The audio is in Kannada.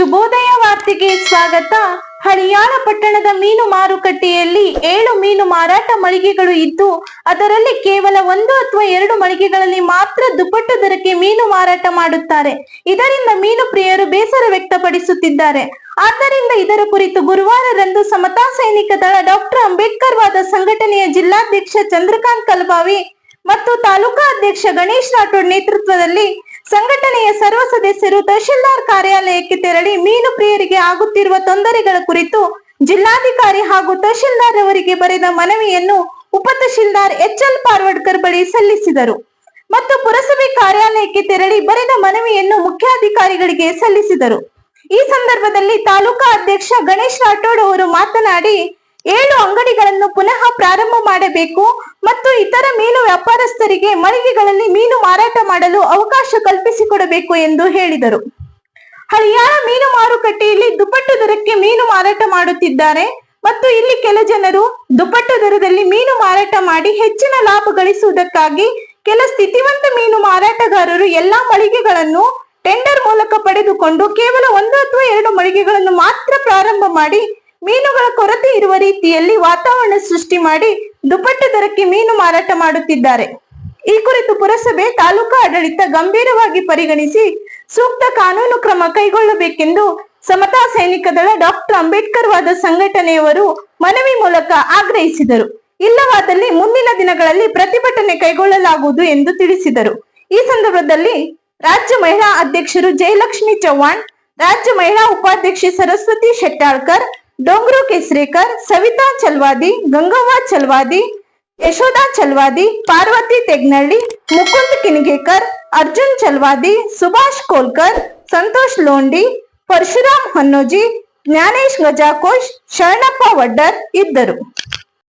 ಶುಭೋದಯ ವಾರ್ತೆಗೆ ಸ್ವಾಗತ. ಹಳಿಯಾಳ ಪಟ್ಟಣದ ಮೀನು ಮಾರುಕಟ್ಟೆಯಲ್ಲಿ ಏಳು ಮೀನು ಮಾರಾಟ ಮಳಿಗೆಗಳು ಇದ್ದು, ಅದರಲ್ಲಿ ಕೇವಲ ಒಂದು ಅಥವಾ ಎರಡು ಮಳಿಗೆಗಳಲ್ಲಿ ಮಾತ್ರ ದುಪ್ಪಟ್ಟು ದರಕ್ಕೆ ಮೀನು ಮಾರಾಟ ಮಾಡುತ್ತಾರೆ. ಇದರಿಂದ ಮೀನು ಪ್ರಿಯರು ಬೇಸರ ವ್ಯಕ್ತಪಡಿಸುತ್ತಿದ್ದಾರೆ. ಆದ್ದರಿಂದ ಇದರ ಕುರಿತು ಗುರುವಾರರಂದು ಸಮತಾ ಸೈನಿಕ ದಳ ಡಾಕ್ಟರ್ ಅಂಬೇಡ್ಕರ್ ವಾದ ಸಂಘಟನೆಯ ಜಿಲ್ಲಾಧ್ಯಕ್ಷ ಚಂದ್ರಕಾಂತ್ ಕಲ್ಬಾವಿ ಮತ್ತು ತಾಲೂಕಾ ಅಧ್ಯಕ್ಷ ಗಣೇಶ್ ರಾಠೋಡ್ ನೇತೃತ್ವದಲ್ಲಿ ಸಂಘಟನೆಯ ಸರ್ವ ಸದಸ್ಯರು ತಹಶೀಲ್ದಾರ್ ಕಾರ್ಯಾಲಯಕ್ಕೆ ತೆರಳಿ ಮೀನು ಪ್ರಿಯರಿಗೆ ಆಗುತ್ತಿರುವ ತೊಂದರೆಗಳ ಕುರಿತು ಜಿಲ್ಲಾಧಿಕಾರಿ ಹಾಗೂ ತಹಶೀಲ್ದಾರ್ ಅವರಿಗೆ ಬರೆದ ಮನವಿಯನ್ನು ಉಪ ತಹಶೀಲ್ದಾರ್ ಎಚ್ ಎಲ್ ಪಾರ್ವಡ್ಕರ್ ಬಳಿ ಸಲ್ಲಿಸಿದರು. ಮತ್ತು ಪುರಸಭೆ ಕಾರ್ಯಾಲಯಕ್ಕೆ ತೆರಳಿ ಬರೆದ ಮನವಿಯನ್ನು ಮುಖ್ಯಾಧಿಕಾರಿಗಳಿಗೆ ಸಲ್ಲಿಸಿದರು. ಈ ಸಂದರ್ಭದಲ್ಲಿ ತಾಲೂಕಾ ಅಧ್ಯಕ್ಷ ಗಣೇಶ್ ರಾಠೋಡ್ ಅವರು ಮಾತನಾಡಿ, ಏಳು ಅಂಗಡಿಗಳನ್ನು ಪುನಃ ಪ್ರಾರಂಭ ಮಾಡಬೇಕು. ಮತ್ತು ಇತರ ಮೀನು ವ್ಯಾಪಾರಸ್ಥರಿಗೆ ಮಳಿಗೆಗಳಲ್ಲಿ ಮೀನು ಮಾರಾಟ ಮಾಡಲು ಅವಕಾಶ ಕಲ್ಪಿಸಿಕೊಡಬೇಕು ಎಂದು ಹೇಳಿದರು. ಹಳಿಯಾಳ ಮೀನು ಮಾರುಕಟ್ಟೆಯಲ್ಲಿ ದುಪ್ಪಟ್ಟು ದರಕ್ಕೆ ಮೀನು ಮಾರಾಟ ಮಾಡುತ್ತಿದ್ದಾರೆ ಮತ್ತು ಇಲ್ಲಿ ಕೆಲ ಜನರು ದುಪ್ಪಟ್ಟು ದರದಲ್ಲಿ ಮೀನು ಮಾರಾಟ ಮಾಡಿ ಹೆಚ್ಚಿನ ಲಾಭ ಗಳಿಸುವುದಕ್ಕಾಗಿ ಕೆಲ ಸ್ಥಿತಿವಂತ ಮೀನು ಮಾರಾಟಗಾರರು ಎಲ್ಲಾ ಮಳಿಗೆಗಳನ್ನು ಟೆಂಡರ್ ಮೂಲಕ ಪಡೆದುಕೊಂಡು ಕೇವಲ ಒಂದು ಅಥವಾ ಎರಡು ಮಳಿಗೆಗಳನ್ನು ಮಾತ್ರ ಪ್ರಾರಂಭ ಮಾಡಿ ಮೀನುಗಳ ಕೊರತೆ ಇರುವ ರೀತಿಯಲ್ಲಿ ವಾತಾವರಣ ಸೃಷ್ಟಿ ಮಾಡಿ ದುಪ್ಪಟ್ಟು ದರಕ್ಕೆ ಮೀನು ಮಾರಾಟ ಮಾಡುತ್ತಿದ್ದಾರೆ. ಈ ಕುರಿತು ಪುರಸಭೆ ತಾಲೂಕಾ ಆಡಳಿತ ಗಂಭೀರವಾಗಿ ಪರಿಗಣಿಸಿ ಸೂಕ್ತ ಕಾನೂನು ಕ್ರಮ ಕೈಗೊಳ್ಳಬೇಕೆಂದು ಸಮತಾ ಸೈನಿಕ ದಳ ಡಾಕ್ಟರ್ ಅಂಬೇಡ್ಕರ್ ವಾದ ಸಂಘಟನೆಯವರು ಮನವಿ ಮೂಲಕ ಆಗ್ರಹಿಸಿದರು. ಇಲ್ಲವಾದಲ್ಲಿ ಮುಂದಿನ ದಿನಗಳಲ್ಲಿ ಪ್ರತಿಭಟನೆ ಕೈಗೊಳ್ಳಲಾಗುವುದು ಎಂದು ತಿಳಿಸಿದರು. ಈ ಸಂದರ್ಭದಲ್ಲಿ ರಾಜ್ಯ ಮಹಿಳಾ ಅಧ್ಯಕ್ಷರು ಜಯಲಕ್ಷ್ಮಿ ಚವ್ಹಾಣ್, ರಾಜ್ಯ ಮಹಿಳಾ ಉಪಾಧ್ಯಕ್ಷೆ ಸರಸ್ವತಿ ಶೆಟ್ಟಾಳ್ಕರ್ ಡೋಂಗ್ರು ಕೇಸರೇಕರ್, ಸವಿತಾ ಚಲ್ವಾದಿ, ಗಂಗವ್ವ ಚಲ್ವಾದಿ, ಯಶೋದಾ ಚಲ್ವಾದಿ, ಪಾರ್ವತಿ ತೆಗ್ನಳ್ಳಿ, ಮುಕುಂದ್ ಕಿನ್ಗೇಕರ್, ಅರ್ಜುನ್ ಚಲ್ವಾದಿ, ಸುಭಾಷ್ ಕೋಲ್ಕರ್, ಸಂತೋಷ್ ಲೋಂಡಿ, ಪರಶುರಾಮ್ ಹೊನ್ನೋಜಿ, ಜ್ಞಾನೇಶ್ ಗಜಾಕೋಶ್ ಶರಣಪ್ಪ ವಡ್ಡರ್ ಇದ್ದರು.